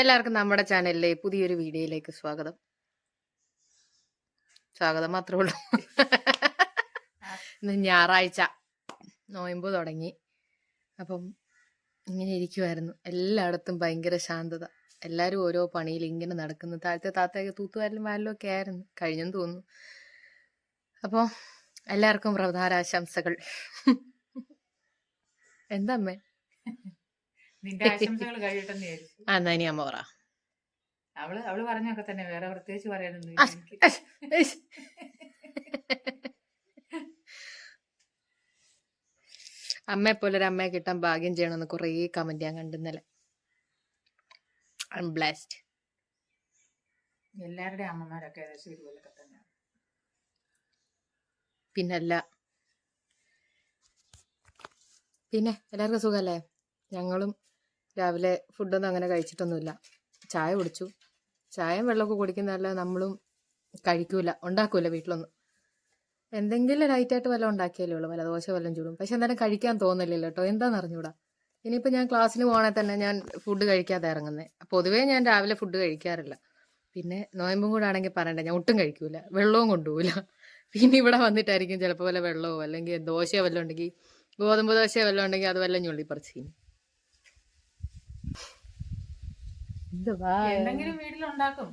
എല്ലാവർക്കും നമ്മുടെ ചാനലിലെ പുതിയൊരു വീഡിയോയിലേക്ക് സ്വാഗതം. സ്വാഗതം മാത്രമേ ഉള്ളൂ. ഇന്ന് ഞായറാഴ്ച. നോയമ്പ് തുടങ്ങി. അപ്പം ഇങ്ങനെ ഇരിക്കുമായിരുന്നു എല്ലായിടത്തും ഭയങ്കര ശാന്തത. എല്ലാവരും ഓരോ പണിയിൽ ഇങ്ങനെ നടക്കുന്നു. താഴത്തെ താത്തയൊക്കെ തൂത്തുവാരലും വാരലും ഒക്കെ ആയിരുന്നു. കഴിഞ്ഞെന്ന് തോന്നുന്നു. അപ്പോൾ എല്ലാവർക്കും പ്രധാനാശംസകൾ. എന്താ അമ്മേ? നിന്റെ ആശംസകൾ കഴിയട്ടെന്ന് വിചാരിച്ചു. ആ എന്നാ ഇനി അമ്മ പറ. അവൾ അവൾ പറഞ്ഞൊക്കെ തന്നെ വേറെ പ്രത്യേകിച്ച് പറയാനൊന്നും അമ്മയെ പോലെ ഒരു അമ്മയെ കിട്ടാൻ ഭാഗ്യം ചെയ്യണമെന്ന് കുറേ കമന്റ് ഞാൻ കണ്ടു ഇന്നലെ. ബ്ലാസ്റ്റ് എല്ലാവരുടെയും അമ്മമാരൊക്കെ ഏകദേശം ഇതുപോലൊക്കെ തന്നെ പിന്നല്ല. പിന്നെ എല്ലാവർക്കും സുഖല്ലേ? ഞങ്ങളും രാവിലെ ഫുഡൊന്നും അങ്ങനെ കഴിച്ചിട്ടൊന്നുമില്ല. ചായ കുടിച്ചു. ചായയും വെള്ളമൊക്കെ കുടിക്കുന്നതല്ല നമ്മളും കഴിക്കൂല ഉണ്ടാക്കൂല വീട്ടിലൊന്നും. എന്തെങ്കിലും ലൈറ്റായിട്ട് വല്ലതും ഉണ്ടാക്കിയാലേ ഉള്ളൂ. വല്ല ദോശ വല്ലതും ചൂടും. പക്ഷെ എന്തായാലും കഴിക്കാൻ തോന്നില്ലല്ലോ കേട്ടോ എന്താണെന്ന് അറിഞ്ഞൂടാ? ഇനിയിപ്പോൾ ഞാൻ ക്ലാസ്സിന് പോകണേ തന്നെ ഞാൻ ഫുഡ് കഴിക്കാതെ ഇറങ്ങുന്നത് പൊതുവേ ഞാൻ രാവിലെ ഫുഡ് കഴിക്കാറില്ല. പിന്നെ നോയമ്പും കൂടെ ആണെങ്കിൽ പറയണ്ട ഞാൻ ഒട്ടും കഴിക്കൂല. വെള്ളവും കൊണ്ടുപോകില്ല പിന്നെ ഇവിടെ വന്നിട്ടായിരിക്കും ചിലപ്പോൾ വല്ല വെള്ളമോ അല്ലെങ്കിൽ ദോശയോ വല്ലതും ഉണ്ടെങ്കിൽ ഗോതമ്പ് ദോശയോ വല്ലതും ഉണ്ടെങ്കിൽ അത് വല്ലതും ഞുള്ളി പറിച്ച് ചെയ്യും എന്തുവാ എന്തെങ്കിലും വീട്ടിലുണ്ടാക്കും.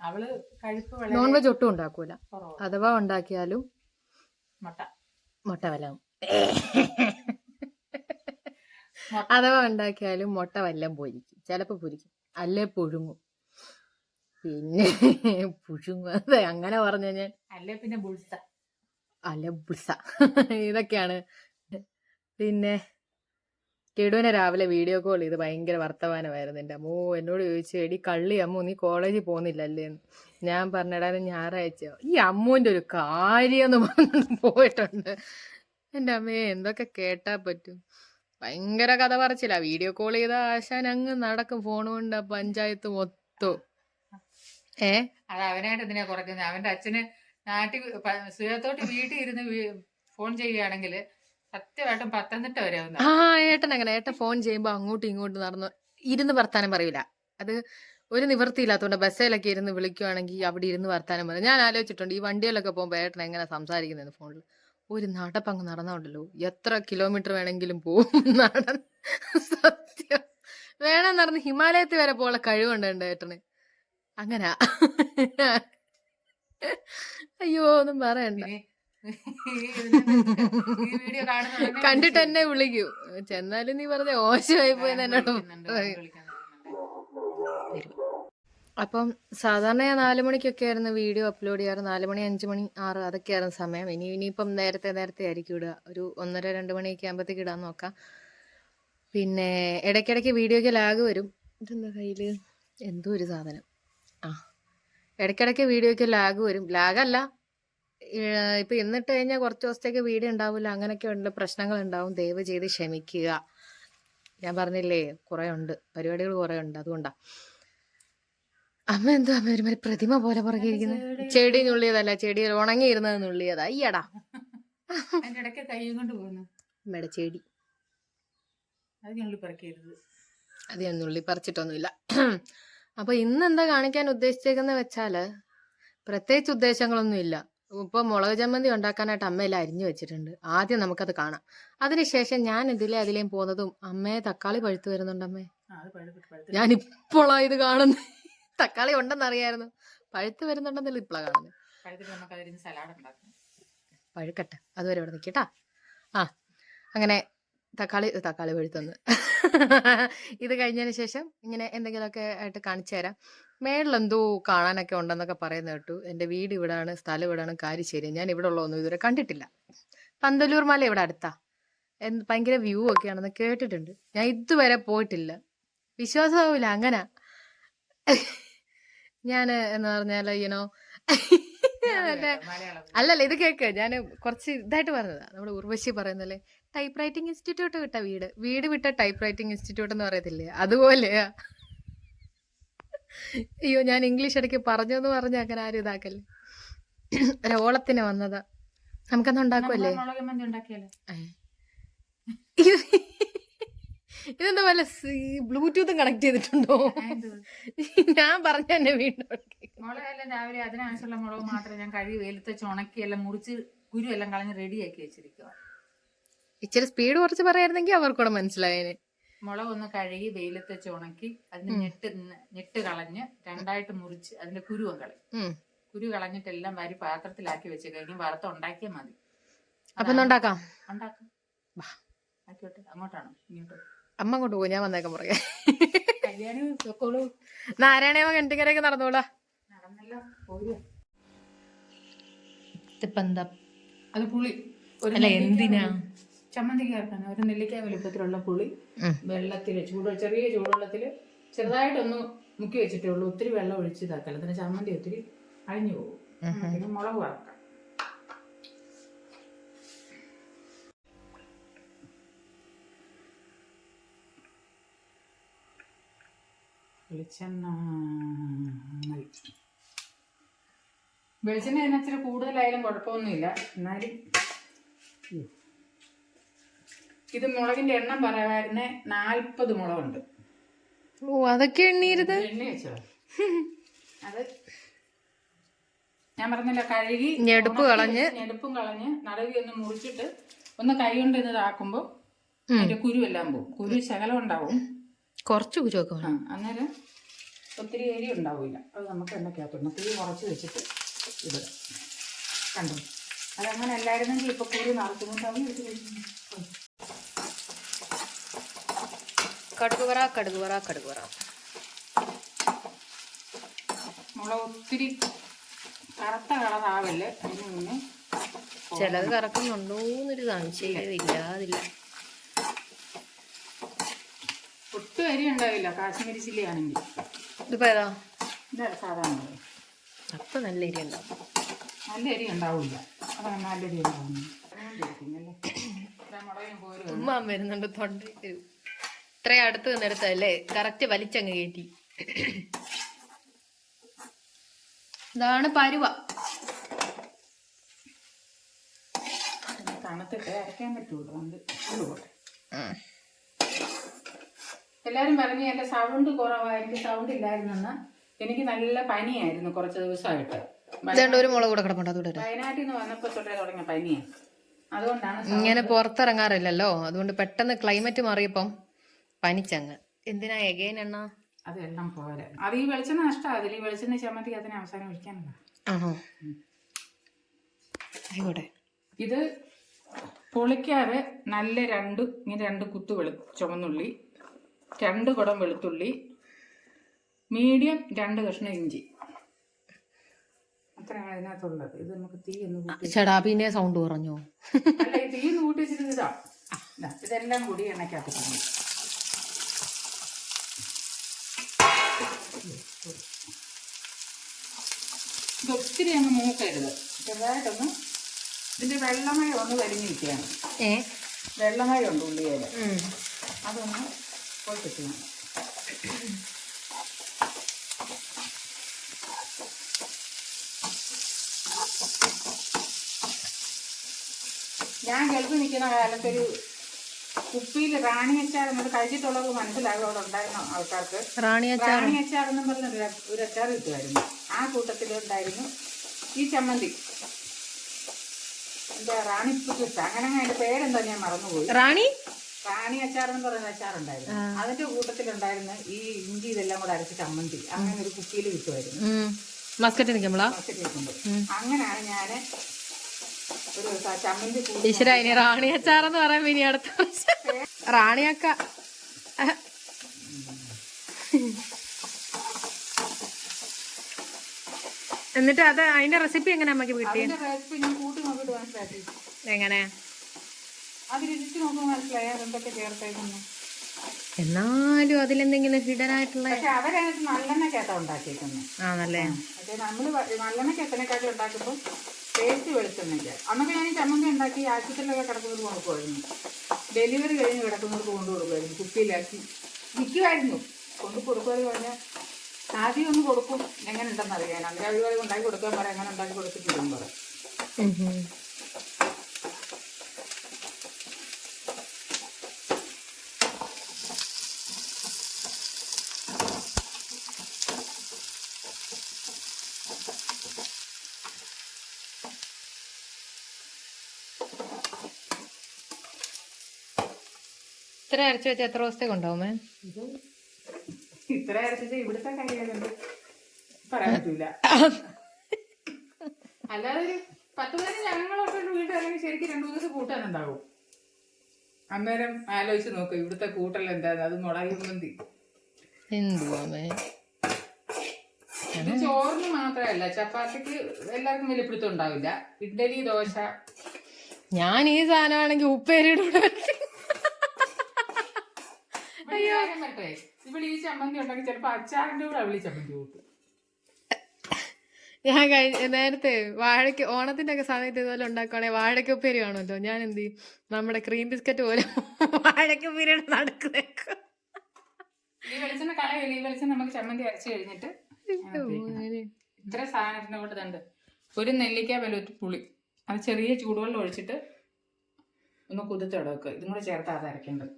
അവൾ കഴിപ്പ് നോൺ വെജ് ഒട്ടും ഉണ്ടാക്കൂല. അഥവാ ഉണ്ടാക്കിയാലും മുട്ട. മുട്ട. അഥവാ ഉണ്ടാക്കിയാലും മുട്ട വല്ലം പൊരിക്കും. ചിലപ്പോൾ പൊരിക്കും. അല്ലേ പുഴുങ്ങും. പിന്നെ പുഴുങ്ങും. അതെ അങ്ങനെ പറഞ്ഞു ഞാൻ അല്ലേ പിന്നെ ബുൾസ. അല്ല ബുൾസ. ഇതൊക്കെയാണ്. പിന്നെ കിടുവിനെ രാവിലെ വീഡിയോ കോൾ ചെയ്ത് ഭയങ്കര വർത്തമാനമായിരുന്നു. എന്റെ അമ്മോ എന്നോട് ചോദിച്ചു എടി കള്ളി അമ്മു നീ കോളേജിൽ പോകുന്നില്ലല്ലേ? എന്ന്. ഞാൻ പറഞ്ഞിടാനും ഞായറാഴ്ച ഈ അമ്മുവിന്റെ ഒരു കാര്യം എന്ന് പറഞ്ഞു പോയിട്ടുണ്ട്. എന്റെ അമ്മയെ എന്തൊക്കെ കേട്ടാ പറ്റും. ഭയങ്കര കഥ പറച്ചില്ല വീഡിയോ കോൾ ചെയ്ത ആശാൻ അങ്ങ് നടക്കും. ഫോൺ കൊണ്ട് പഞ്ചായത്ത് മൊത്തം. ഏ? അത് അവനായിട്ട് ഇതിനെ കുറയ്ക്കുന്നത്? അവന്റെ അച്ഛന് നാട്ടിൽ സുഖത്തോട്ട് വീട്ടിൽ ഇരുന്ന് ഫോൺ ചെയ്യുകയാണെങ്കിൽ സത്യമായിട്ടും പത്തനംതിട്ട വരെ ഒന്ന്. ആ ഏട്ടൻ അങ്ങനെ ഏട്ടൻ ഫോൺ ചെയ്യുമ്പോൾ അങ്ങോട്ടും ഇങ്ങോട്ടും നടന്നു ഇരുന്ന് വർത്താനം പറയൂല. അത് ഒരു നിവൃത്തിയില്ലാത്തതുകൊണ്ട് ബസ്സിലൊക്കെ ഇരുന്ന് വിളിക്കുവാണെങ്കിൽ അവിടെ ഇരുന്ന് വർത്താനം പറയും. ഞാൻ ആലോചിച്ചിട്ടുണ്ട് ഈ വണ്ടിയിലൊക്കെ പോകുമ്പോൾ ഏട്ടൻ എങ്ങനെ സംസാരിക്കുന്നത് ഫോണിൽ ഒരു നടപ്പങ്ങ് നടന്നോണ്ടല്ലോ. എത്ര കിലോമീറ്റർ വേണമെങ്കിലും പോകും നടന്ന്. സത്യം. വേണം നടന്ന് ഹിമാലയത്തിൽ വരെ പോലുള്ള കഴിവുണ്ട് ഏട്ടന്? അങ്ങനാ. അയ്യോ ഒന്നും പറയണ്ട. കണ്ടിട്ട് എന്നെ വിളിക്കൂ. ചെന്നാലും നീ പറഞ്ഞ ഓശമായി പോയി എന്നോട്. അപ്പം സാധാരണ ഞാൻ നാല് മണിക്കൊക്കെ ആയിരുന്നു വീഡിയോ അപ്ലോഡ് ചെയ്യാറ്. നാല് മണി അഞ്ച് മണി ആറ് അതൊക്കെ ആയിരുന്നു സമയം. ഇനി ഇനിയിപ്പം നേരത്തെ നേരത്തെ ആയിരിക്കും ഇടുക. ഒരു ഒന്നര രണ്ട് മണിയൊക്കെ ആകുമ്പോഴത്തേക്ക് ഇടാൻ നോക്കാം. പിന്നെ ഇടയ്ക്കിടയ്ക്ക് വീഡിയോയ്ക്ക് ലാഗ് വരും. ഇതെന്താ കയ്യിൽ എന്തോ ഒരു സാധനം. ആ ഇടയ്ക്കിടയ്ക്ക് വീഡിയോയ്ക്ക് ലാഗ് വരും. ലാഗല്ല ഇപ്പം എന്നിട്ട് കഴിഞ്ഞാൽ കുറച്ച് ദിവസത്തേക്ക് വീട് ഉണ്ടാവില്ല അങ്ങനെയൊക്കെ ഉണ്ട് പ്രശ്നങ്ങൾ ഉണ്ടാവും ദയവ് ചെയ്ത് ക്ഷമിക്കുക. ഞാൻ പറഞ്ഞില്ലേ കുറേ ഉണ്ട്. പരിപാടികൾ കുറേ ഉണ്ട്. അതുകൊണ്ടാണ് അമ്മ എന്തോ അമ്മ ഒരുമാതിരി പ്രതിമ പോലെ പുറകിരിക്കുന്നത് ചെടി- നുള്ളിയതല്ല? ചെടി ഉണങ്ങിയിരുന്നത് നുള്ളിയതാ. അയ്യടാ. കൈയും കൊണ്ട് പോകുന്നു. അമ്മയുടെ ചെടി. അത് ഞാൻ നുള്ളി പറിച്ചിട്ടൊന്നുമില്ല അപ്പൊ ഇന്ന് എന്താ കാണിക്കാൻ ഉദ്ദേശിച്ചേക്കുന്ന വെച്ചാൽ പ്രത്യേകിച്ച് ഉദ്ദേശങ്ങളൊന്നും ഇല്ല ഇപ്പൊ മുളക് ചമ്മന്തി ഉണ്ടാക്കാനായിട്ട് അമ്മയിൽ അരിഞ്ഞു വെച്ചിട്ടുണ്ട്. ആദ്യം നമുക്കത് കാണാം. അതിനുശേഷം ഞാൻ ഇതിലെ അതിലേയും പോകുന്നതും അമ്മയെ തക്കാളി പഴുത്തു വരുന്നുണ്ട് അമ്മേ. ഞാൻ ഇപ്പോളാ ഇത് കാണുന്നത് തക്കാളി ഉണ്ടെന്നറിയായിരുന്നു പഴുത്തു വരുന്നുണ്ടെന്നല്ല ഇപ്പോഴാ കാണുന്നത് പഴുക്കട്ടെ. അതുവരെ ഇവിടെ നിൽക്കട്ടാ ആ അങ്ങനെ തക്കാളി തക്കാളി പഴുത്തന്ന് ഇത് കഴിഞ്ഞതിന് ശേഷം ഇങ്ങനെ എന്തെങ്കിലുമൊക്കെ ആയിട്ട് കാണിച്ചു തരാം. മേളിലെന്തോ കാണാനൊക്കെ ഉണ്ടെന്നൊക്കെ പറയുന്ന കേട്ടു. എന്റെ വീട് ഇവിടാണ് സ്ഥലം ഇവിടാണ് കാരിശ്ശേരി. ഞാൻ ഇവിടെ ഉള്ളതൊന്നും ഇതുവരെ കണ്ടിട്ടില്ല. പന്തലൂർ മല ഇവിടെ അടുത്താ. എന്ത് ഭയങ്കര വ്യൂ ഒക്കെ ആണെന്ന് കേട്ടിട്ടുണ്ട്. ഞാൻ ഇതുവരെ പോയിട്ടില്ല. വിശ്വാസമാവില്ല അങ്ങനെ. ഞാൻ എന്ന് പറഞ്ഞാൽ ഈനോ അല്ലല്ല ഇത് കേക്ക്. ഞാൻ കുറച്ച് ഇതായിട്ട് പറഞ്ഞതാ. നമ്മുടെ ഉർവശി പറയുന്നല്ലേ ടൈപ്പ് റൈറ്റിംഗ് ഇൻസ്റ്റിറ്റ്യൂട്ട് വിട്ട വീട്. വീട് വിട്ട ടൈപ്പ് റൈറ്റിംഗ് ഇൻസ്റ്റിറ്റ്യൂട്ട് എന്ന് പറയത്തില്ലേ? അതുപോലെ അയ്യോ ഞാൻ ഇംഗ്ലീഷ് ഇടയ്ക്ക് പറഞ്ഞു എന്ന് പറഞ്ഞ അങ്ങനെ ആരും ഇതാക്കല്ലേ? ഒരു ഓളത്തിന് വന്നതാ. നമുക്കന്ന് ഉണ്ടാക്കുമല്ലേ ഇതെന്താ വല്ല ബ്ലൂടൂത്തും കണക്ട് ചെയ്തിട്ടുണ്ടോ? ഞാൻ പറഞ്ഞ എന്നെ വീണ്ടും മുളകെല്ലാം രാവിലെ അതിനാവശ്യമുള്ള മുളക് മാത്രം ഞാൻ കഴുകി വെയിലത്ത് ചുണക്കി എല്ലാം മുറിച്ച് കുരു എല്ലാം കളഞ്ഞ് റെഡിയാക്കി വെച്ചിരിക്കുക ഇച്ചിരി സ്പീഡ് കുറച്ച് പറയായിരുന്നെങ്കിൽ അവർക്കൂടെ മനസ്സിലായേനെ. മുളക് ഒന്ന് കഴുകി വെയിലത്ത് വെച്ച് ഉണക്കി അതിന് ഞെട്ട് ഞെട്ട് കളഞ്ഞ് രണ്ടായിട്ട് മുറിച്ച് അതിന്റെ കുരുവും കളയും. കുരു കളഞ്ഞിട്ടെല്ലാം വാരി പാത്രത്തിലാക്കി വെച്ച് കഴിഞ്ഞ് വറുത്ത് ഉണ്ടാക്കിയാൽ മതി. അപ്പൊ ഉണ്ടാക്കാം. ഉണ്ടാക്കാം ആയിക്കോട്ടെ അങ്ങോട്ടാണോ? ഇങ്ങോട്ടോ. അമ്മ അങ്ങോട്ട് പോകും ഞാൻ വന്നേക്കാൻ പറയാ കല്യാണി കണ്ടിങ്ങനെയൊക്കെ നടന്നോളാ. നടന്നല്ലോ ഇതിപ്പോ എന്താ? അത് പുളി. അല്ല എന്തിനാ? ചമ്മന്തിക്ക് ചേർക്കാൻ ഒരു നെല്ലിക്ക വലുപ്പത്തിലുള്ള പുളി വെള്ളത്തിൽ ചൂട് ചെറിയ ചൂടുവെള്ളത്തിൽ ചെറുതായിട്ടൊന്ന് മുക്കി വെച്ചിട്ടേ ഉള്ളൂ. ഒത്തിരി വെള്ളം ഒഴിച്ച് ഇതാക്കല്ല. പിന്നെ ചമ്മന്തി ഒത്തിരി അഴിഞ്ഞു പോകും. പിന്നെ മുളക് വറക്കാം. വെളിച്ചെണ്ണ വെളിച്ചെണ്ണ ഇതിനച്ചിരി കൂടുതലായാലും കുഴപ്പമൊന്നുമില്ല. എന്നാലും. ഇത് മുളകിന്റെ എണ്ണം പറയുമായിരുന്നെ നാൽപ്പത് മുളകുണ്ട്. ഓ അതൊക്കെ എണ്ണീരുത്? എണ്ണ വെച്ചോ. അത് ഞാൻ പറഞ്ഞില്ല കഴുകി ഞെടുപ്പ് കളഞ്ഞ്. ഞെടുപ്പും കളഞ്ഞ് നടുവി ഒന്ന് മുറിച്ചിട്ട് ഒന്ന് കൈ കൊണ്ട് ഇത് ഇതാക്കുമ്പോൾ അതിന്റെ കുരു എല്ലാം പോകും. കുരു ശകലം ഉണ്ടാവും. കുറച്ച് കുരുവൊക്കെ ആ അന്നേരം ഒത്തിരി എരി ഉണ്ടാവില്ല അത് നമുക്ക് എണ്ണക്കകത്തുണ്ട് തീ കുറച്ച് വെച്ചിട്ട് ഇടുക. കണ്ടു? അതങ്ങനെ അല്ലായിരുന്നെങ്കിൽ ഇപ്പൊ കുരു നിറച്ചുകൊണ്ട് കടുക് വറ കടുക് വറ കടുക് വറ മുളക് ഒത്തിരി കറുത്ത കളറാവല്ലേ. അതിന് മുന്നേ ചിലത് കറക്കുന്നുണ്ടോന്നൊരു സംശയം ഇല്ലാതില്ല. ഒട്ടും അരി ഉണ്ടാവില്ല. കാശ്മീരി ചില്ലി ആണെങ്കിൽ. ഇതിപ്പോ ഏതാ? ഇതാണ് സാധാരണ. അപ്പൊ നല്ല അരി ഉണ്ടാവും. നല്ല അരി ഉണ്ടാവില്ല. അതാണ് നല്ല അരി ഉണ്ടാവുന്നത്. ഉമ്മാൻ വരുന്നുണ്ട് തൊണ്ട ഇത്രയും അടുത്ത് നിന്നെടുത്തല്ലേ കറക്റ്റ് വലിച്ചങ്ങ് കയറ്റി. ഇതാണ് പരുവ. തണുത്തിട്ട് അരയ്ക്കാൻ പറ്റുള്ളൂ എല്ലാരും പറഞ്ഞു എന്റെ സൗണ്ട് കുറവായിരിക്കും. എനിക്ക് സൗണ്ട് ഇല്ലായിരുന്നെന്ന്. എനിക്ക് നല്ല പനിയായിരുന്നു കുറച്ച് ദിവസമായിട്ട്. ഒരു മുളക് കൂടെ കിടപ്പുണ്ട്. അതുകൂടെ ഇടാം. വയനാട്ടിൽ നിന്ന് വന്നപ്പോ തൊട്ടേ തുടങ്ങിയ പനിയാണ് അതുകൊണ്ടാണ് ഇങ്ങനെ പുറത്തിറങ്ങാറില്ലല്ലോ. അതുകൊണ്ട് പെട്ടെന്ന് ക്ലൈമറ്റ് മാറിയപ്പം പനിച്ചങ്ങ്. എന്തിനാ എഗൈൻ എണ്ണ? അതെല്ലാം പോരെ. അത് ഈ വെളിച്ചെണ്ണ നഷ്ടമാണ് അതിൽ ഈ വെളിച്ചെണ്ണ ചമ്മന്തി അതിന് അവസാനം ഒഴിക്കാനുള്ള. ആണോ? ആയിക്കോട്ടെ. ഇത് പൊളിക്കാതെ നല്ല രണ്ട് ഇങ്ങനെ രണ്ട് കുത്തു വെളു ചുമന്നുള്ളി രണ്ട് കുടം വെളുത്തുള്ളി മീഡിയം രണ്ട് കഷ്ണം ഇഞ്ചി. അത്രയാണ് അതിനകത്തുള്ളത്. ഇത് നമുക്ക് തീ ഒന്ന് കൂട്ടി ചേട്ടാ പിന്നെ സൗണ്ട് കുറഞ്ഞോ? അല്ല ഈ തീ ഒന്ന് കൂട്ടി ഇതാ, ഇതെല്ലാം കൂടി എണ്ണയ്ക്കകത്ത് പറഞ്ഞു ഇത് ഒത്തിരി അങ്ങ് മൂക്കരുത്. ചെറുതായിട്ടൊന്ന് ഇതിന്റെ വെള്ളമയം ഒന്ന് വരിഞ്ഞിരിക്കുകയാണ് ഏ? വെള്ളമയം ഉണ്ട് ഉള്ളിയേൽ. ഉം. അതൊന്ന് പൊട്ടിക്കണം. ഞാൻ ഗൾഫിൽ നിൽക്കുന്ന കാലത്തൊരു കുപ്പിയിൽ റാണി അച്ചാർ നമ്മൾ കഴിച്ചിട്ടുള്ളത് മനസ്സിലാകും അവിടെ ഉണ്ടായിരുന്ന ആൾക്കാർക്ക്. റാണി അച്ചാർ. റാണി അച്ചാർ എന്നും പറഞ്ഞ ഒരു ഒരു അച്ചാർ കിട്ടുമായിരുന്നു. ആ കൂട്ടത്തിലുണ്ടായിരുന്നു ഈ ചമ്മന്തി. എന്താ റാണി അങ്ങനെ അതിന്റെ പേരെന്താ ഞാൻ മറന്നുപോയി. റാണി? റാണി അച്ചാർ എന്ന് പറയുന്ന അച്ചാറുണ്ടായിരുന്നു. അതിന്റെ കൂട്ടത്തിലുണ്ടായിരുന്ന ഈ ഇഞ്ചി ഇതെല്ലാം കൂടെ അരച്ച ചമ്മന്തി. അങ്ങനെ ഒരു കുപ്പിയിൽ കിട്ടുമായിരുന്നു. മസ്കറ്റ് നിൽക്കുമ്പോളാ മസ്കറ്റ് വെക്കുമ്പോൾ അങ്ങനെയാണ് ഞാൻ ഒരു ചമ്മന്തി ഈശ്വര ഇനി റാണി അച്ചാർ എന്ന് പറയാൻ ഇനി അടുത്ത റാണിയക്ക. എന്നിട്ട് അത് അതിന്റെ റെസിപ്പി എങ്ങനെ അമ്മയ്ക്ക് കിട്ടി അതിന്റെ റെസിപ്പി ഞാൻ കൂട്ടി നോക്കിയിട്ട് മനസ്സിലാക്കി എങ്ങനെ? അത് രുചിച്ച് നോക്കുമ്പോൾ മനസ്സിലായി. ചേർത്തേക്കുന്നു. എന്നാലും അതിലെന്തെങ്കിലും ഹിഡൻ ആയിട്ടുള്ള പക്ഷെ അവരതിനകത്ത് നല്ലെണ്ണക്കകത്താണ് ഉണ്ടാക്കിയേക്കുന്നത് ആണല്ലേ? പക്ഷേ നമ്മൾ ഉണ്ടാക്കുമ്പോൾ ടേസ്റ്റ് വെളിച്ചെണ്ണയ്ക്ക്. അന്നൊക്കെ ഞാൻ ഈ ചമ്മന്തി ഉണ്ടാക്കി ആശുപത്രിയിലൊക്കെ കിടക്കുന്നത് കൊടുക്കുമായിരുന്നു ഡെലിവറി കഴിഞ്ഞ് കിടക്കുന്നവർക്ക് കൊണ്ടു കൊടുക്കുമായിരുന്നു കുപ്പിയിലാക്കി. വിൽക്കുമായിരുന്നു കൊണ്ട് കൊടുക്കുമെന്ന് പറഞ്ഞാൽ ആദ്യം ഒന്ന് കൊടുക്കും. എങ്ങനെ ഉണ്ടെന്ന് അറിയാൻ അങ്ങനെ അവർ ഉണ്ടാക്കി കൊടുക്കാൻ പറ. എങ്ങനെ ഉണ്ടാക്കി കൊടുത്തിട്ടുണ്ടെന്ന് പറ. ഇത്ര അരച്ചു വെച്ചാൽ എത്ര ദിവസത്തേക്ക് ഉണ്ടാവും ഇത്ര അരച്ചിട്ട് ഇവിടുത്തെ കറികളുണ്ട് പറയാൻ പറ്റൂല. അല്ലാതെ ഒരു പത്ത് പതിനഞ്ച് ഞങ്ങളൊക്കെ ഒരു വീട്ടിൽ അല്ലെങ്കിൽ ശരിക്കും രണ്ടു ദിവസം കൂട്ടാനുണ്ടാവും അന്നേരം ആലോചിച്ച് നോക്ക് ഇവിടുത്തെ കൂട്ടൽ എന്താണ് അത് മുളകി മന്തി. ഇത് ചോറിന് മാത്രമല്ല ചപ്പാത്തിക്ക് എല്ലാവർക്കും വലിയ പിടുത്തം ഉണ്ടാവില്ല. ഇഡ്ഡലി ദോശ. ഞാൻ ഈ സാധനമാണെങ്കിൽ ഉപ്പേരിയുടെ കൂടെ വെച്ച് അയ്യോ മറ്റേ ഇവിടെ ഈ ചമ്മന്തി ഉണ്ടെങ്കിൽ ചിലപ്പോ അച്ചാറിന്റെ കൂടെ അവളി ചമ്മന്തി കൂട്ടും. ഞാൻ കഴിഞ്ഞ നേരത്തെ വാഴയ്ക്ക് ഓണത്തിന്റെ ഒക്കെ സമയത്ത് ഇതുപോലെ ഉണ്ടാക്കുവാണെങ്കിൽ വാഴയ്ക്ക് ഉപ്പേരി കാണുമല്ലോ. ഞാൻ എന്ത് നമ്മുടെ ക്രീം ബിസ്ക്കറ്റ് പോലെ വാഴയ്ക്ക് ഉപ്പേരി നടുക്ക് വെക്കും ഈ വെളിച്ചെണ്ണ കളയില്ല? ഈ വെളിച്ചെണ്ണ നമുക്ക് ചമ്മന്തി അരച്ച് കഴിഞ്ഞിട്ട് ഇത്ര സാധനത്തിന്റെ കൊണ്ട് തണ്ട് ഒരു നെല്ലിക്ക വലുത് പുളി. അത് ചെറിയ ചൂടുവെള്ളം ഒഴിച്ചിട്ട് ഒന്ന് കുതിർത്തിടക്കുക ഇതും കൂടെ ചേർത്ത് അത് അരക്കേണ്ടത്.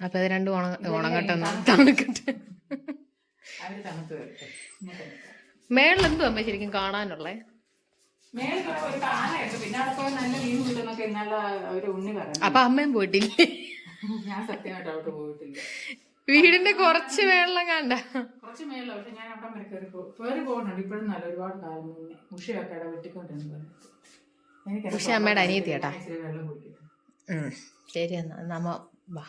അപ്പൊ രണ്ട് രണ്ടും ഉണ തണുക്കട്ടെ. മേളിൽ എന്തുവാ അമ്മ ശരിക്കും കാണാനുള്ളേ? അപ്പൊ അമ്മയും പോയിട്ടില്ലേ? ഞാൻ സത്യമായിട്ട് അവിടെ പോയിട്ടില്ല. വീടിന്റെ കുറച്ച് മേളം കണ്ട കുറച്ച് പക്ഷെ ഞാൻ അവിടെ വരെ കയറി പോകും കയറി പോകുന്നുണ്ട് ഇപ്പോഴും നല്ല ഒരുപാട് കാലം മുന്നേ ഉഷയൊക്കെ അവിടെ വെട്ടിക്കൊണ്ടിരുന്നു പറഞ്ഞു എനിക്ക് ഉഷ അമ്മയുടെ അനിയത്തി കേട്ടാ. ഇച്ചിരി വെള്ളം ശരി എന്നാ നമ്മ വാ.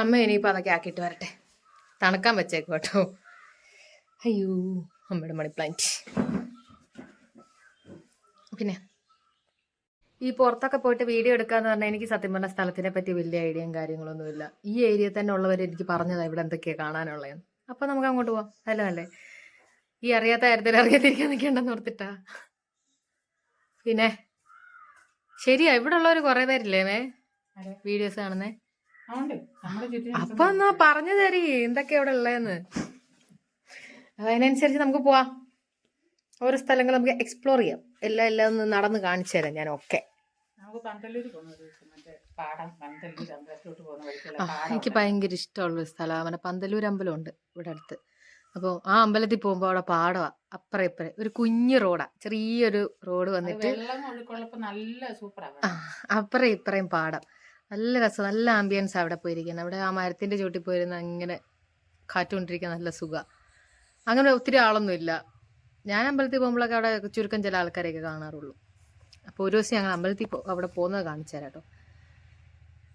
അമ്മ ഇനിയിപ്പോൾ അതൊക്കെ ആക്കിയിട്ട് വരട്ടെ. തണുക്കാൻ വെച്ചേക്കും കേട്ടോ അയ്യോ അമ്മയുടെ മണി പ്ലാന്റ് പിന്നെ? ഈ പുറത്തൊക്കെ പോയിട്ട് വീഡിയോ എടുക്കാന്ന് പറഞ്ഞാൽ എനിക്ക് സത്യം പറഞ്ഞ സ്ഥലത്തിനെ പറ്റി വലിയ ഐഡിയയും കാര്യങ്ങളൊന്നുമില്ല ഈ ഏരിയ തന്നെ ഉള്ളവർ എനിക്ക് പറഞ്ഞതാണ് ഇവിടെ എന്തൊക്കെയാണ് കാണാനുള്ളതെന്ന്. അപ്പൊ നമുക്ക് അങ്ങോട്ട് പോവാം. അല്ലോ അല്ലേ? ഈ അറിയാത്ത കാര്യത്തിൽ അറിയാതിരിക്കാൻ നിൽക്കേണ്ടെന്ന് ഓർത്തിട്ടാ. പിന്നെ? ശരിയാ ഇവിടെ ഉള്ളവർ കുറെ പേരില്ലേ വീഡിയോസ് കാണുന്നേ? അപ്പൊ എന്നാ പറഞ്ഞു തരി എന്തൊക്കെയാ ഇവിടെ ഉള്ളതെന്ന്. അതിനനുസരിച്ച് നമുക്ക് പോവാം. ഓരോ സ്ഥലങ്ങൾ നമുക്ക് എക്സ്പ്ലോർ ചെയ്യാം. എല്ലാം എല്ലാം ഒന്ന് നടന്ന് കാണിച്ചു തരാം ഞാൻ ഒക്കെ എനിക്ക് ഭയങ്കര ഇഷ്ടമുള്ളൊരു സ്ഥലമാണ് അവനെ പന്തലൂർ അമ്പലമുണ്ട് ഇവിടെ അടുത്ത്. അപ്പോൾ ആ അമ്പലത്തിൽ പോകുമ്പോൾ അവിടെ പാടവാ അപ്പറേ ഇപ്പറേ. ഒരു കുഞ്ഞു റോഡാ ചെറിയൊരു റോഡ് വന്നിട്ട് അപ്പറേ ഇപ്പറേം പാടം. നല്ല രസം നല്ല ആംബിയൻസ് അവിടെ പോയിരിക്കുന്നത് അവിടെ ആ മരത്തിന്റെ ചോട്ടിൽ പോയിരുന്ന അങ്ങനെ കാറ്റുകൊണ്ടിരിക്കാൻ നല്ല സുഖ. അങ്ങനെ ഒത്തിരി ആളൊന്നുമില്ല. ഞാൻ അമ്പലത്തിൽ പോകുമ്പോഴൊക്കെ അവിടെ ചുരുക്കം ചില ആൾക്കാരെയൊക്കെ കാണാറുള്ളൂ. അപ്പോൾ ഒരു ദിവസം ഞങ്ങൾ അമ്പലത്തിൽ പോ- അവിടെ പോകുന്നത് കാണിച്ചു തരാം കേട്ടോ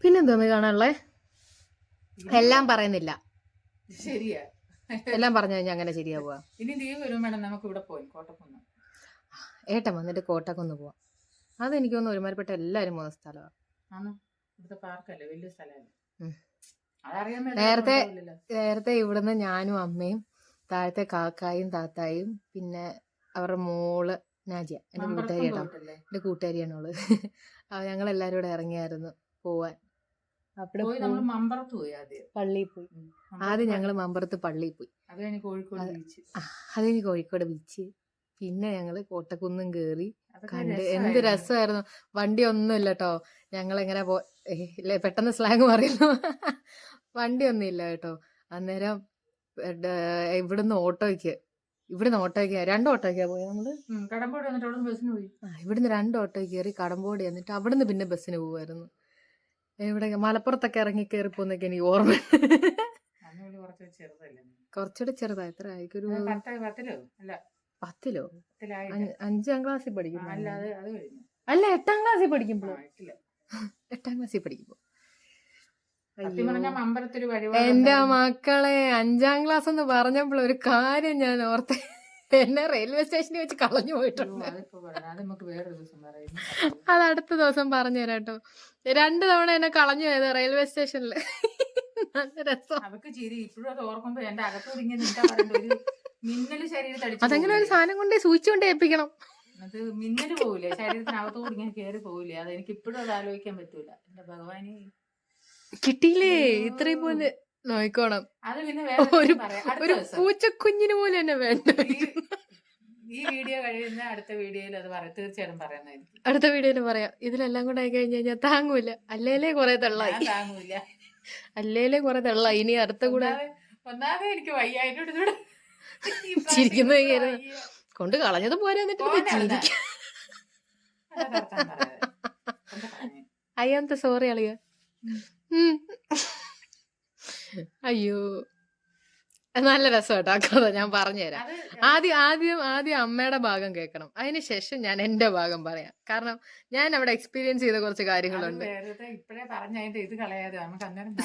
പിന്നെന്താ അമ്മേ കാണാനുള്ളേ? എല്ലാം പറയുന്നില്ല. ശരിയാ. എല്ലാം പറഞ്ഞു കഴിഞ്ഞാൽ അങ്ങനെ ശരിയാവുക ഇനി ദീപ് വരും വേണം നമുക്ക് ഇവിടെ പോയി കോട്ടക്കുന്ന്. ഏട്ടൻ വന്നിട്ട് കോട്ടക്കൊന്ന് പോവാം. അതെനിക്ക് തോന്നുന്നു ഒരുമാതിരിപ്പെട്ട എല്ലാവരും പോകുന്ന സ്ഥലമാണ് ഇവിടുത്തെ പാർക്കല്ലേ? വലിയ സ്ഥലമല്ലേ. അതറിയാൻ നേരത്തെ-. നേരത്തെ ഇവിടുന്ന് ഞാനും അമ്മയും താഴത്തെ കാക്കായും താത്തായും പിന്നെ അവരുടെ മോൾ നാജിയ എന്റെ മമ്പറത്തും എന്റെ പോയിട്ടില്ലേ? കൂട്ടുകാരിയാണ് അവൾ. അപ്പൊ ഞങ്ങൾ എല്ലാരും കൂടെ ഇറങ്ങിയായിരുന്നു പോവാൻ. അവിടെ പോയി നമ്മൾ മമ്പറത്ത് പോയി ആദ്യം. പള്ളിയിൽ പോയി. ഉം. ആദ്യം ഞങ്ങൾ മമ്പറത്ത് പള്ളിയിൽ പോയി. അത് കഴിഞ്ഞ് കോഴിക്കോട് അത് ബീച്ച്. കോഴിക്കോട് ബീച്ച്. പിന്നെ ഞങ്ങൾ കോട്ടക്കുന്നും കേറി അതൊക്കെ കണ്ട് രസമായിരുന്നു. എന്ത് രസമായിരുന്നു. വണ്ടി ഒന്നും കേട്ടോ ഞങ്ങൾ എങ്ങനെ പോ ഇല്ല, പെട്ടെന്ന് സ്ലാങ് പറയുന്നു വണ്ടി ഒന്നുമില്ല കേട്ടോ. അന്നേരം ഇവിടുന്ന് ഓട്ടോയ്ക്ക്. ഇവിടുന്ന് ഓട്ടോയ്ക്ക് രണ്ട് ഓട്ടോയ്ക്കാ പോയത് നമ്മൾ? കടമ്പോട് വന്നിട്ട് അവിടെ ബസ്സിന് പോയി. ആ ഇവിടുന്ന് രണ്ട് ഓട്ടോ കയറി കടമ്പോടി വന്നിട്ട് അവിടുന്ന് പിന്നെ ബസ്സിന് പോവായിരുന്നു. ഇവിടെ മലപ്പുറത്തൊക്കെ ഇറങ്ങി കയറി പോകുന്നൊക്കെ എനിക്ക് ഓർമ്മ. കുറച്ചുകൂടെ ചെറുതാ. എത്ര ആയിക്കൊരു പത്തിലോ? അഞ്ച്- ക്ലാസ്സിൽ പഠിക്കും അല്ല എട്ടാം ക്ലാസ്സിൽ പഠിക്കുമ്പോ ആ, എട്ടിൽ. എട്ടാം ക്ലാസ്സിൽ പഠിക്കുമ്പോൾ എന്റെ മക്കളെ അഞ്ചാം ക്ലാസ് എന്ന് പറഞ്ഞപ്പോൾ ഒരു കാര്യം ഞാൻ ഓർത്തെ എന്നെ റെയിൽവേ സ്റ്റേഷനിൽ വെച്ച് കളഞ്ഞു പോയിട്ടുണ്ട്. അത് അടുത്ത ദിവസം പറഞ്ഞു തരാം കേട്ടോ. രണ്ടു തവണ എന്നെ കളഞ്ഞു പോയത് റെയിൽവേ സ്റ്റേഷനിൽ നല്ല രസം. അവക്ക് ചിരി. ഇപ്പോഴും അത് ഓർക്കുമ്പോ എന്റെ അകത്തോട് ഇങ്ങനെ അതങ്ങനെ ഒരു സാധനം കൊണ്ടേ സൂചിച്ചുകൊണ്ടേ ഏൽപ്പിക്കണം. അത് മിന്നൽ പോവില്ല? ശരീരത്തിനകത്ത് ശരീരത്തിനകത്തോട് ഇങ്ങനെ കയറി പോവില്ല? അത് എനിക്ക് ഇപ്പോഴും അത് ആലോചിക്കാൻ പറ്റൂല. എന്റെ ഭഗവാനെ. കിട്ടിയില്ലേ? ഇത്രയും പോലെ നോയിക്കോണം അത് പിന്നെ വേറെ ഒരു ഒരു പൂച്ചക്കുഞ്ഞിന് പോലെ തന്നെ വേണ്ട. ഈ- വീഡിയോ കഴിയുന്ന അടുത്ത വീഡിയോയിൽ അത് പറയാം. തീർച്ചയായിട്ടും പറയുന്നതായിരിക്കും അടുത്ത വീഡിയോയിൽ പറയാം. ഇതിലെല്ലാം കൂടെ ആയി കഴിഞ്ഞ് കഴിഞ്ഞാൽ താങ്ങൂല. അല്ലേലേ കുറെ തള്ളായി. താങ്ങൂല. അല്ലേലേ കുറെ തള്ളായി. ഇനി അടുത്ത കൂടെ ഒന്നാമത് എനിക്ക് വയ്യ അതിനോട് ചിരിക്കുന്നത്. കൊണ്ട് കളഞ്ഞത് പോരെ എന്നിട്ട്? അയ്യാമത്തെ സോറി അളിയ. അയ്യോ. നല്ല രസമാട്ടോ ആ കഥ ഞാൻ പറഞ്ഞുതരാം. ആദ്യം ആദ്യം ആദ്യം അമ്മയുടെ ഭാഗം കേൾക്കണം. അതിനുശേഷം ഞാൻ എന്റെ ഭാഗം പറയാം. കാരണം ഞാൻ അവിടെ എക്സ്പീരിയൻസ് ചെയ്ത കുറച്ച് കാര്യങ്ങളുണ്ട്.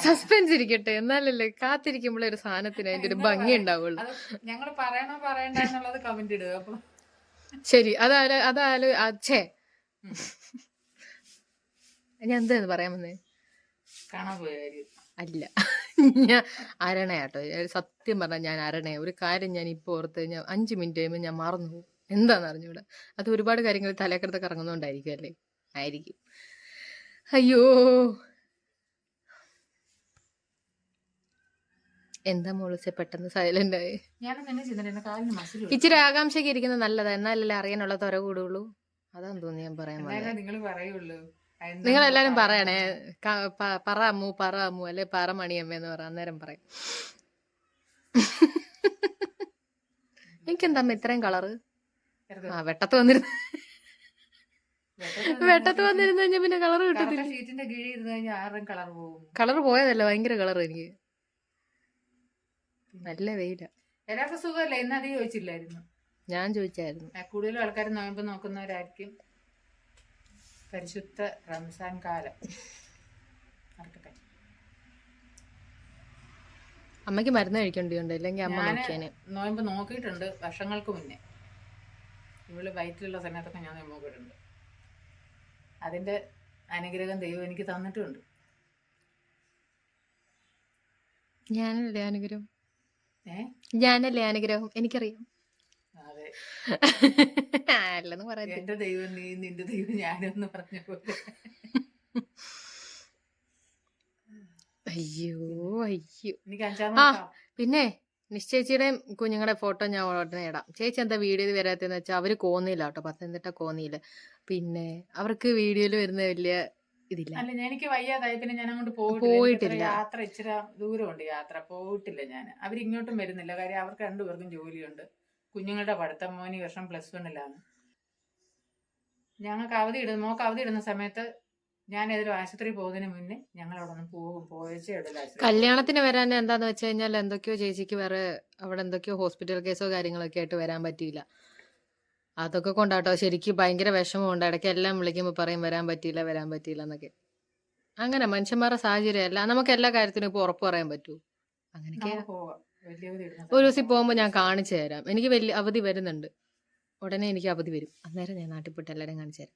സസ്പെൻസ് ഇരിക്കട്ടെ. എന്നാലല്ലേ കാത്തിരിക്കുമ്പോൾ ഒരു സാധനത്തിന് അതിന്റെ ഒരു ഭംഗി ഉണ്ടാവുള്ളൂ ഞങ്ങൾ പറയണോ പറയണ്ട എന്നുള്ളത് കമന്റ് ഇടുക ശരി. അതായാലും അതായാലും അച്ഛേ ഞാൻ എന്താ പറയാൻ വന്നേ? കാണാൻ അല്ല. ഞാൻ അരണയാട്ടോ. സത്യം പറഞ്ഞാൽ ഞാൻ അരണയ. ഒരു കാര്യം ഞാൻ ഇപ്പോൾ ഓർത്ത് ഞാൻ അഞ്ച് മിനിറ്റ് കഴിയുമ്പോൾ ഞാൻ മറന്നു പോകും. എന്താണെന്ന് അറിഞ്ഞൂടെ? അത് ഒരുപാട് കാര്യങ്ങൾ തലേക്കടുത്ത് കറങ്ങുന്നോണ്ടായിരിക്കും അല്ലേ? ആയിരിക്കും. അയ്യോ. എന്താ മോളിച്ച പെട്ടെന്ന് സൈലന്റ് ആയി? ഇച്ചിരി ആകാംക്ഷയ്ക്ക് ഇരിക്കുന്നത് നല്ലതാ. എന്നാലല്ലേ അറിയാനുള്ള ത്വര കൂടുള്ളൂ. അതാന്ന് തോന്നി ഞാൻ പറയാൻ നിങ്ങൾ പറയുള്ളൂ. നിങ്ങൾ എല്ലാരും പറയണേ പറ അമ്മു പറ അമ്മു അല്ലെ പറ മണിയമ്മ എന്ന് പറ അന്നേരം പറയും. എനിക്കെന്താ ഇത്രയും കളറ്? ആ വെട്ടത്ത് വന്നിരുന്നു വെട്ടത്ത് വന്നിരുന്നു കഴിഞ്ഞാൽ പിന്നെ കളർ കിട്ടത്തില്ല. കളർ പോയതല്ല ഭയങ്കര കളർ എനിക്ക്. നല്ല വെയില. എല്ലാവർക്കും സുഖമല്ലേ? ഇന്ന് അത് ചോദിച്ചില്ലായിരുന്നു. ഞാൻ ചോദിച്ചായിരുന്നു. കൂടുതലും ആൾക്കാർ നോയമ്പ് നോക്കുന്നവരായിരിക്കും. പരിശുദ്ധ റംസാൻ കാലം. നടക്കട്ടെ അമ്മയ്ക്ക് മരുന്ന് കഴിക്കേണ്ടിയുണ്ട് ഇല്ലെങ്കിൽ അമ്മ നോക്കിയാനെ. നോയമ്പ് നോക്കിയിട്ടുണ്ട് വർഷങ്ങൾക്ക് മുന്നേ. ഇവൾ വയറ്റിലുള്ള സമയത്തൊക്കെ ഞാൻ നോക്കിയിട്ടുണ്ട്. അതിന്റെ അനുഗ്രഹം ദൈവം എനിക്ക് തന്നിട്ടുണ്ട്. ഞാനല്ലേ അനുഗ്രഹം? ഞാനല്ലേ അനുഗ്രഹം? എനിക്കറിയാം. അല്ലെന്ന് പറയത്തില്ല. എന്റെ ദൈവം നീ നിന്റെ ദൈവം ഞാനെന്ന് പറഞ്ഞ പോലെ. അയ്യോ അയ്യോ. ആ. പിന്നെ നിശ്ചയിച്ചിയുടെയും കുഞ്ഞുങ്ങളുടെ ഫോട്ടോ ഞാൻ ഉടനെ ഇടാം. ചേച്ചി എന്താ വീഡിയോയിൽ വരാത്തെന്ന് വെച്ചാൽ അവർ കോന്നില്ല കേട്ടോ പത്തനംതിട്ട കോന്നിയില്ല പിന്നെ അവർക്ക് വീഡിയോയിൽ വരുന്ന വലിയ ഇതില്ല. അല്ല എനിക്ക് വയ്യാതായി പിന്നെ ഞാൻ അങ്ങോട്ട് പോയിട്ടില്ല. യാത്ര ഇച്ചിരി ദൂരമുണ്ട് യാത്ര. പോയിട്ടില്ല ഞാൻ. അവരിങ്ങോട്ടും വരുന്നില്ല. കാര്യം അവർക്ക് രണ്ടുപേർക്കും ജോലിയുണ്ട്. കുഞ്ഞുങ്ങളുടെ പഠിത്തം മോനി വർഷം പ്ലസ് വണ്ണിലാണ് ഞങ്ങൾക്ക് അവധി ഇടുന്ന മോക്ക് അവധി ഇടുന്ന സമയത്ത് ഞാൻ ഏതൊരു ആശുപത്രി പോകുന്നതിന് മുന്നേ ഞങ്ങൾ അവിടെ നിന്ന് പോകും പോയച്ചേ കല്യാണത്തിന് വരാൻ എന്താന്ന് വെച്ച് കഴിഞ്ഞാൽ എന്തൊക്കെയോ ചേച്ചിക്ക് വേറെ അവിടെ എന്തൊക്കെയോ ഹോസ്പിറ്റൽ കേസോ കാര്യങ്ങളൊക്കെ ആയിട്ട് വരാൻ പറ്റിയില്ല. അതൊക്കെ കൊണ്ടാട്ടോ ശരിക്കും ഭയങ്കര വിഷമമുണ്ട് ഇടയ്ക്ക് എല്ലാം വിളിക്കുമ്പോൾ പറയും വരാൻ പറ്റിയില്ല വരാൻ പറ്റിയില്ല എന്നൊക്കെ. അങ്ങനെ മനുഷ്യന്മാരുടെ സാഹചര്യം അല്ല നമുക്ക് എല്ലാ കാര്യത്തിനും ഇപ്പോൾ ഉറപ്പ് പറയാൻ പറ്റൂ. അങ്ങനെയൊക്കെ പോവാം ഒരു ദിവസം പോകുമ്പോൾ ഞാൻ കാണിച്ചു തരാം. എനിക്ക് വലിയ അവധി വരുന്നുണ്ട്. ഉടനെ എനിക്ക് അവധി വരും. അന്നേരം ഞാൻ നാട്ടിൽ പോയിട്ട് എല്ലാവരും കാണിച്ചു തരാം.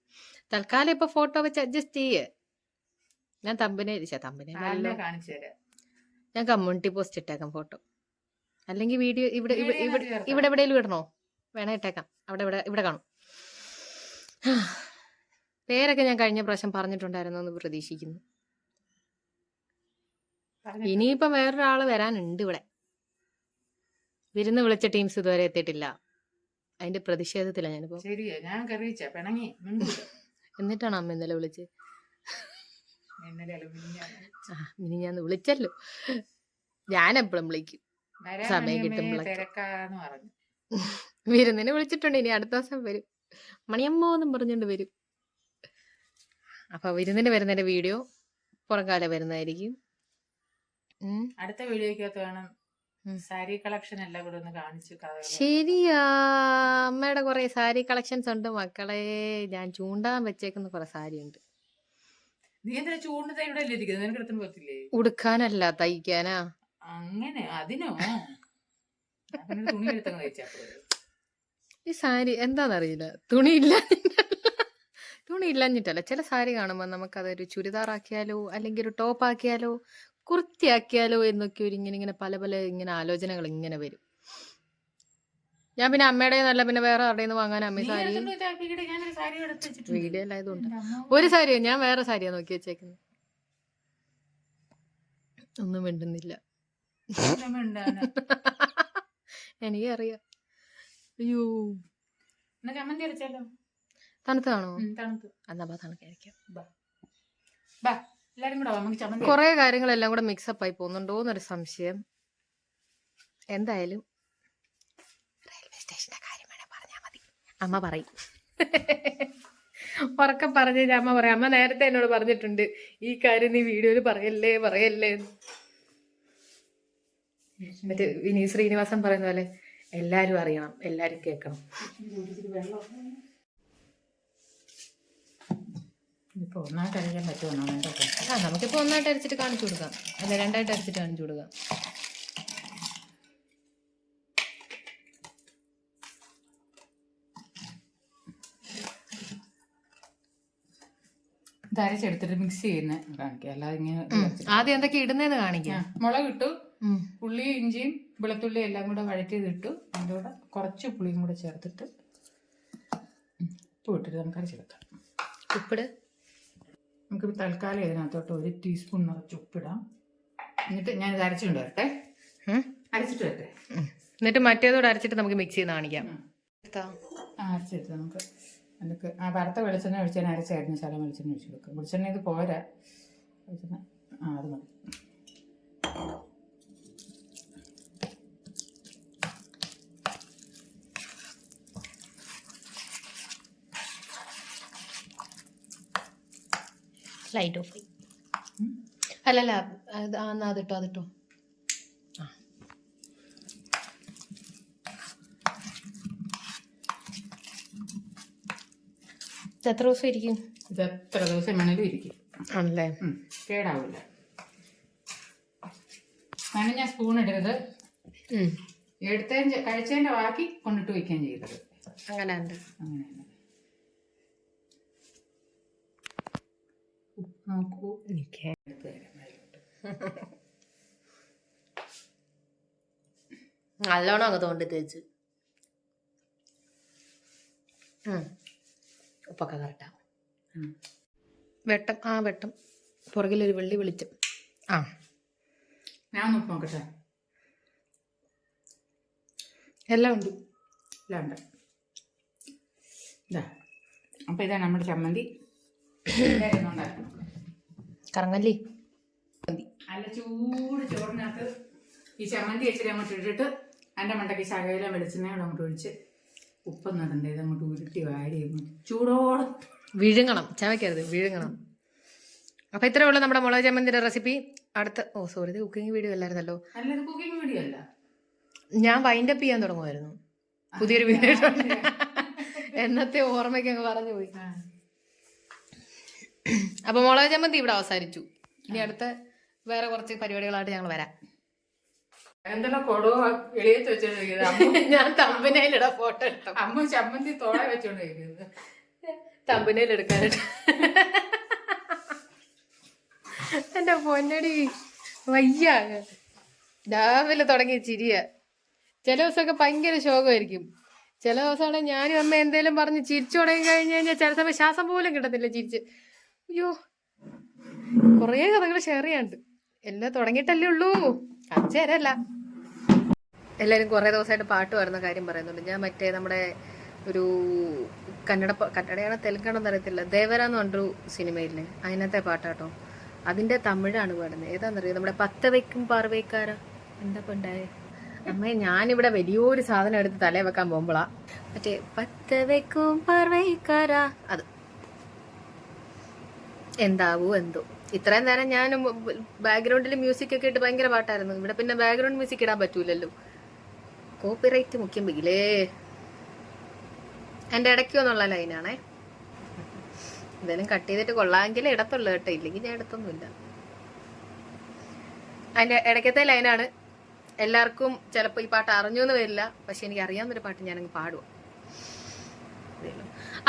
തൽക്കാലം ഇപ്പൊ ഫോട്ടോ വെച്ച് അഡ്ജസ്റ്റ് ചെയ്യേ. ഞാൻ തമ്പനെ തമ്പനെ ഞാൻ കമ്മ്യൂണിറ്റി പോസ്റ്റ് ഇട്ടേക്കാം ഫോട്ടോ അല്ലെങ്കിൽ വീഡിയോ ഇവിടെ ഇവിടെ ഇവിടെ. എവിടെയെങ്കിലും ഇടണോ? വേണേ ഇട്ടേക്കാം. അവിടെ ഇവിടെ ഇവിടെ കാണും. പേരൊക്കെ ഞാൻ കഴിഞ്ഞ പ്രാവശ്യം പറഞ്ഞിട്ടുണ്ടായിരുന്നു എന്ന് പ്രതീക്ഷിക്കുന്നു. ഇനിയിപ്പം വേറൊരാൾ വരാനുണ്ട് ഇവിടെ. വിരുന്ന് വിളിച്ച ടീംസ് ഇതുവരെ എത്തിയിട്ടില്ല. അതിന്റെ പ്രതിഷേധത്തിലാണ് ഞാനിപ്പോ. ശരിയാ ഞാൻ കറിയിച്ച പിണങ്ങി എന്നിട്ടാണ് അമ്മ ഇന്നലെ വിളിച്ച്. ഇനി ഞാൻ വിളിച്ചല്ലോ. ഞാൻ എപ്പോഴും വിളിക്കും. സമയം മണിയമ്മേ വിരുന്നിനെ വിളിച്ചിട്ടുണ്ട് ഇനി അടുത്ത ദിവസം വരും. മണിയമ്മ എന്നും പറഞ്ഞുകൊണ്ട് വരും. അപ്പൊ വിരുന്നിന് വരുന്നതിന്റെ വീഡിയോ പുറകാല വരുന്നതായിരിക്കും. അടുത്ത വീഡിയോക്കകത്ത് ഉം. സാരി കളക്ഷൻ എല്ലാം കൂടെ ഒന്ന് കാണിച്ചു ശരിയാ. അമ്മയുടെ കുറെ സാരി കളക്ഷൻസ് ഉണ്ട് മക്കളെ. ഞാൻ ചൂണ്ടാൻ വെച്ചേക്കുന്ന കുറെ സാരി ഉണ്ട് നീ എന്താ ചൂണ്ടത്തെ ഇവിടെ അല്ലേ ഇരിക്കുന്നത്? നിനക്ക് എടുത്തു പോകത്തില്ലേ? ഉടുക്കാനല്ല തയ്ക്കാനാ. അങ്ങനെ? അതിനോ? തുണി എടുത്തങ്ങ് തയ്ച്ചാ. ഈ സാരി എന്താണെന്നറിയില്ല തുണി ഇല്ല തുണി ഇല്ലഞ്ഞിട്ടല്ല. ചില സാരി കാണുമ്പോൾ നമുക്കതൊരു ചുരിദാറാക്കിയാലോ അല്ലെങ്കിൽ ഒരു ടോപ്പ് ആക്കിയാലോ കുർത്തിയാക്കിയാലോ എന്നൊക്കെ ഒരു ഇങ്ങനെ ഇങ്ങനെ പല പല ഇങ്ങനെ ആലോചനകൾ ഇങ്ങനെ വരും. ഞാൻ പിന്നെ അമ്മയുടെ നല്ല പിന്നെ വേറെ ആരുടെ നിന്ന് വാങ്ങാൻ അമ്മ സാരി. വീഡിയോ അല്ലായതുകൊണ്ട്. ഒരു സാരിയോ? ഞാൻ വേറെ സാരിയാ നോക്കി വെച്ചേക്കുന്നത് ഒന്നും മിണ്ടുന്നില്ല. എനിക്കറിയാം. അയ്യോ. തണുത്താണോ തണുത്ത്. എന്നാ തണുക്കായിരിക്കും. കുറെ കാര്യങ്ങളെല്ലാം കൂടെ മിക്സപ്പ് ആയി പോകുന്നുണ്ടോ എന്നൊരു സംശയം. എന്തായാലും റെയിൽവേ സ്റ്റേഷന്റെ കാര്യം വേണേ പറഞ്ഞാ മതി. അമ്മ പറയും. ഉറക്കെ പറഞ്ഞു അമ്മ പറയാം അമ്മ നേരത്തെ എന്നോട് പറഞ്ഞിട്ടുണ്ട് ഈ കാര്യം നീ വീഡിയോയിൽ പറയല്ലേ പറയല്ലേ. മറ്റേ വിനീത് ശ്രീനിവാസൻ പറയുന്ന പോലെ എല്ലാരും അറിയണം എല്ലാരും കേൾക്കണം. ഇപ്പൊ ഒന്നായിട്ട് അരയ്ക്കാൻ പറ്റുമോ വേണ്ടത് ആ നമുക്കിപ്പോൾ ഒന്നായിട്ട് അരച്ചിട്ട് കാണിച്ചു കൊടുക്കാം. അല്ല രണ്ടായിട്ട് അരച്ചിട്ട് കാണിച്ചു കൊടുക്കാം. ഇത് അരച്ചെടുത്തിട്ട് മിക്സ് ചെയ്യുന്ന കാണിക്കാം. അല്ലാതെ ഇങ്ങനെ ആദ്യം എന്തൊക്കെ ഇടുന്നതെന്ന് കാണിക്കാം. മുളക് ഇട്ടു. ഉള്ളിയും ഇഞ്ചിയും വെളുത്തുള്ളിയും എല്ലാം കൂടെ വഴറ്റിയതിട്ടു അതിന്റെ കൂടെ കുറച്ച് പുളിയും കൂടെ ചേർത്തിട്ട് ഉപ്പ് ഇട്ടിട്ട് നമുക്ക് അരച്ചെടുക്കാം. ഉപ്പിട്. നമുക്ക് തൽക്കാലം ഇതിനകത്തോട്ട് ഒരു ടീസ്പൂൺ നിറച്ച് ഉപ്പിടാം. എന്നിട്ട് ഞാൻ ഇത് അരച്ചുകൊണ്ട് വരട്ടെ അരച്ചിട്ട് വരട്ടെ. എന്നിട്ട് മറ്റേതോടെ അരച്ചിട്ട് നമുക്ക് മിക്സ് ചെയ്ത് കാണിക്കാം. നമുക്ക് അരച്ചെടുത്ത് നമുക്ക്. അതിലേക്ക് ആ വറുത്ത വെളിച്ചെണ്ണ ഒഴിച്ചാൽ അരച്ചായിരുന്നു ശലം വെളിച്ചെണ്ണ ഒഴിച്ചു കൊടുക്കുക വെളിച്ചെണ്ണ ഇത് പോരാ. വെളിച്ചെണ്ണ ആ അത് മതി. ലൈറ്റ് ഓഫ് അല്ലല്ല അത് ആ എന്നാ അതിട്ടോ അതിട്ടോ. ആ. ഇത് എത്ര ദിവസം ഇരിക്കും? ഇത് എത്ര ദിവസം വേണേലും ഇരിക്കും. ആണല്ലേ? കേടാവില്ല അങ്ങനെ ഞാൻ സ്പൂൺ ഇടരുത്. എടുത്തേ എടുത്തതിന് കഴിച്ചതിന്റെ ബാക്കി കൊണ്ടിട്ട് വയ്ക്കുകയും ചെയ്തത്. അങ്ങനെ ഉണ്ട് അങ്ങനെ തന്നെ ഉപ്പ് നോക്കൂ. എനിക്ക്. നല്ലോണം അങ്ങ് തോണ്ടി തേച്ച്. ഉപ്പൊക്കെ കറക്റ്റാ വെട്ടം ആ വെട്ടം. പുറകിലൊരു വെള്ളി വെളിച്ചം. ആ. ഞാൻ നോക്കട്ടെ? എല്ലാം ഉണ്ട്. എല്ലാം ഉണ്ട്. ഇതാ. അപ്പോൾ ഇതാണ് നമ്മുടെ ചമ്മന്തി. ഉണ്ടായിരുന്നു കറങ്ങല്ലി? നല്ല ചൂട് ചോറിനകത്ത് ഈ ചമ്മന്തി ഇച്ചിരി അങ്ങോട്ട് ഇട്ടിട്ട് അതിന്റെ മണ്ടയ്ക്ക് ശകലം വെളിച്ചെണ്ണ അങ്ങോട്ട് ഒഴിച്ച് ഉപ്പൊന്നും ഇടണ്ട. ഇത് അങ്ങോട്ട് ഉരുട്ടി വാരി ചൂടോടെ വിഴുങ്ങണം. ചവയ്ക്കരുത് വിഴുങ്ങണം. അപ്പോൾ ഇത്രേ ഉള്ളൂ നമ്മുടെ മുളക് ചമ്മന്തിയുടെ റെസിപ്പി അടുത്ത ഓ സോറി ഇത് കുക്കിംഗ് വീഡിയോ അല്ലായിരുന്നല്ലോ. നല്ലത് കുക്കിംഗ് വീഡിയോ അല്ല. ഞാൻ വൈൻഡ് അപ്പ് ചെയ്യാൻ തുടങ്ങുമായിരുന്നു. പുതിയൊരു വീഡിയോ എന്നത്തെ ഓർമ്മയ്ക്ക് അങ്ങ് പറഞ്ഞു പോയി. അപ്പോൾ മുളക് ചമ്മന്തി ഇവിടെ അവസാനിച്ചു. ഇനി അടുത്ത വേറെ കുറച്ച് പരിപാടികളായിട്ട് ഞങ്ങൾ വരാം. എന്തെല്ലാം കൊടോ എളിയത്ത് വെച്ചോണ്ടിരിക്കുന്നത്? ഞാൻ തമ്പനയിലിടാം ഫോട്ടോ എടുത്തു അമ്മ ചമ്മന്തി തോളെ വെച്ചോണ്ടിരിക്കുന്നത്. തമ്പനയിൽ എടുക്കാനായിട്ട്. എന്റെ പൊന്നടി വയ്യ. രാവിലെ തുടങ്ങി ചിരിയ. ചില ദിവസമൊക്കെ ഭയങ്കര ശോകമായിരിക്കും. ചില ദിവസമാണെങ്കിൽ ഞാനും അമ്മ എന്തേലും പറഞ്ഞ് ചിരിച്ചു തുടങ്ങി കഴിഞ്ഞ് കഴിഞ്ഞാൽ ചില സമയം ശ്വാസം പോലും കിട്ടത്തില്ല ചിരിച്ച്. അയ്യോ. കുറേ കഥകൾ ഷെയർ ചെയ്യാണ്ട് എല്ലാം തുടങ്ങിയിട്ടല്ലേ ഉള്ളൂ. അച്ഛരല്ല എല്ലാവരും കുറേ ദിവസമായിട്ട് പാട്ട് പാടുന്ന കാര്യം പറയുന്നുണ്ട്. ഞാൻ മറ്റേ നമ്മുടെ ഒരു കന്നഡ കന്നഡയാണ് കന്നഡയാണോ തെലുങ്കാണോ അറിയത്തില്ല. ദേവര എന്ന് പറഞ്ഞൊരു സിനിമയില്ലേ അതിനകത്തെ പാട്ടാട്ടോ. അതിന്റെ തമിഴാണ് പാടുന്നത്. ഏതാണെന്നറിയോ നമ്മുടെ പത്ത് വയ്ക്കും പാർവയ്ക്കാര. എന്താ ഉണ്ടായേ? അമ്മേ ഞാനിവിടെ വലിയൊരു സാധനം എടുത്ത് തലേ വെക്കാൻ പോകുമ്പോളാ. മറ്റേ പത്ത് വയ്ക്കും പാർവയ്ക്കാര. അത് എന്താവൂ എന്തോ. ഇത്രയും നേരം ഞാൻ ബാക്ക്ഗ്രൗണ്ടിൽ മ്യൂസിക് ഒക്കെ ഇട്ട് ഭയങ്കര പാട്ടായിരുന്നു. ഇവിടെ പിന്നെ ബാക്ക്ഗ്രൗണ്ട് മ്യൂസിക് ഇടാൻ പറ്റൂലല്ലോ. കോപ്പിറൈറ്റ് മുഖ്യം ബിഗിലേ എന്റെ ഇടയ്ക്കൊന്നുള്ള ലൈനാണേ. എന്തായാലും കട്ട് ചെയ്തിട്ട് കൊള്ളാമെങ്കിൽ ഇടത്തുള്ളൂ കേട്ടോ. ഇല്ലെങ്കിൽ ഞാൻ ഇടത്തൊന്നുമില്ല. അതിന്റെ ഇടയ്ക്കത്തെ ലൈനാണ്. എല്ലാവർക്കും ചിലപ്പോൾ ഈ പാട്ട് അറിഞ്ഞു എന്ന് വരില്ല. പക്ഷെ എനിക്ക് അറിയാവുന്നൊരു പാട്ട് ഞാനങ്ങ് പാടുക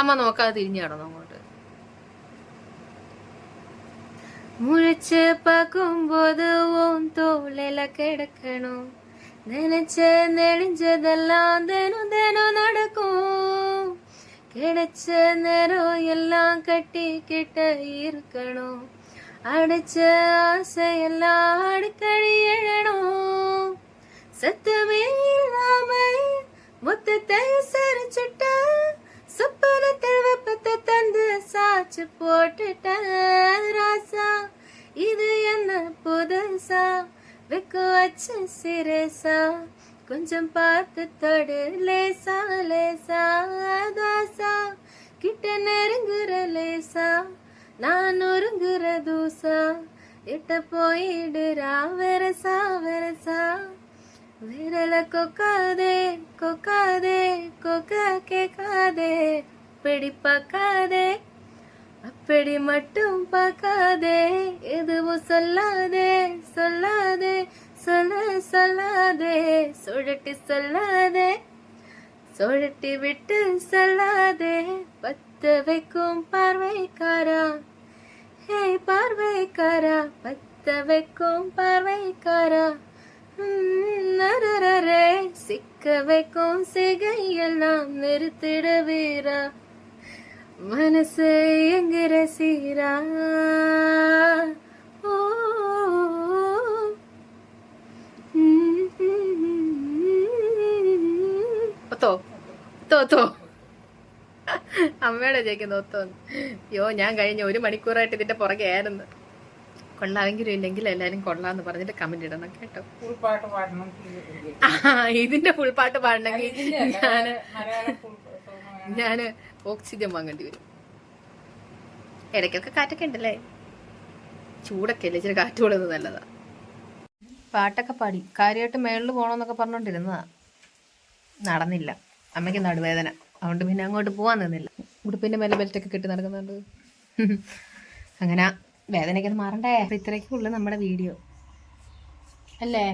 അമ്മ നോക്കാതെ തിരിഞ്ഞു കിടന്നു முழிச்சு பார்க்கும்போது ஓம் தோலையில கிடக்கணும். நினைச்ச நெழிஞ்சதெல்லாம் தினம் தினம் நடக்கும். கிடைச்ச நேரம் எல்லாம் கட்டிக்கிட்ட இருக்கணும். அடிச்ச ஆசையெல்லாம் அடிக்கடி எழணும். சத்தமே இல்லாம மொத்தத்தை சரிச்சுட்ட சொப்பனத்தில் வெப்பத்தை தந்து சாச்சு போட்டுட்ட ராசா. இது என்ன புதுசா? வெக்கு வச்சு சிரசா. கொஞ்சம் பார்த்து தொடு லேசா லேசா தாசா. கிட்ட நெருங்குற லேசா நான் ஒருங்குற தூசா. இட்ட போயிடுறா வெரசா வெரசா. விரல கொக்காதே கொக்காதே கொக்க கேட்காதே அப்படி பார்க்காதே அப்படி மட்டும் பார்க்காதே எதுவும் சொல்லாதே சொல்லாதே சொல்ல சொல்லாதே சுழட்டி சொல்லாதே சுழட்டி விட்டு சொல்லாதே பத்து வைக்கும் பார்வைக்காரா ஹே பார்வைக்காரா பத்த வைக்கும் பார்வைக்காரா. நரரரே சிக்க வைக்கும் சிகையெல்லாம் நிறுத்திட வீரா மனசு எங்கிற சீரா ஓ ഒത്തോ ഒത്തോ ഒത്തോ അമ്മയുടെ ചോദിക്കുന്നു ഒത്തോ അയ്യോ ഞാൻ കഴിഞ്ഞ ഒരു മണിക്കൂറായിട്ട് ഇതിന്റെ പുറകെ ആയിരുന്നു കൊള്ളാമെങ്കിലും ഇല്ലെങ്കിൽ എല്ലാരും കൊള്ളാന്ന് പറഞ്ഞിട്ട് കമന്റ് ഇടണം കേട്ടോ. പാട്ട് പാടണം ഇതിന്റെ ഫുൾ പാട്ട് പാടണമെങ്കിൽ ഞാൻ ഞാൻ ഓക്സിജൻ വാങ്ങേണ്ടി വരും. ഇടയ്ക്കൊക്കെ കാറ്റൊക്കെ ഉണ്ടല്ലേ? ചൂടൊക്കെ അല്ലേ? ഇച്ചിരി കാറ്റ് കൊള്ളുന്നത് നല്ലതാ. പാട്ടൊക്കെ പാടി. കാര്യമായിട്ട് മേളിൽ പോകണമെന്നൊക്കെ പറഞ്ഞോണ്ടിരുന്നതാ. നടന്നില്ല. അമ്മയ്ക്ക് നടുവേദന. അതുകൊണ്ട് പിന്നെ അങ്ങോട്ട് പോവാൻ നിന്നില്ല. ഉടുപ്പിന്റെ മേലെ ബെൽറ്റൊക്കെ കെട്ടി നടക്കുന്നുണ്ട്. അങ്ങനെ വേദനയ്ക്ക് ഒന്ന് മാറണ്ടേ? അപ്പൊ ഇത്രയൊക്കെ ഉള്ളു നമ്മുടെ വീഡിയോ. അല്ലേ?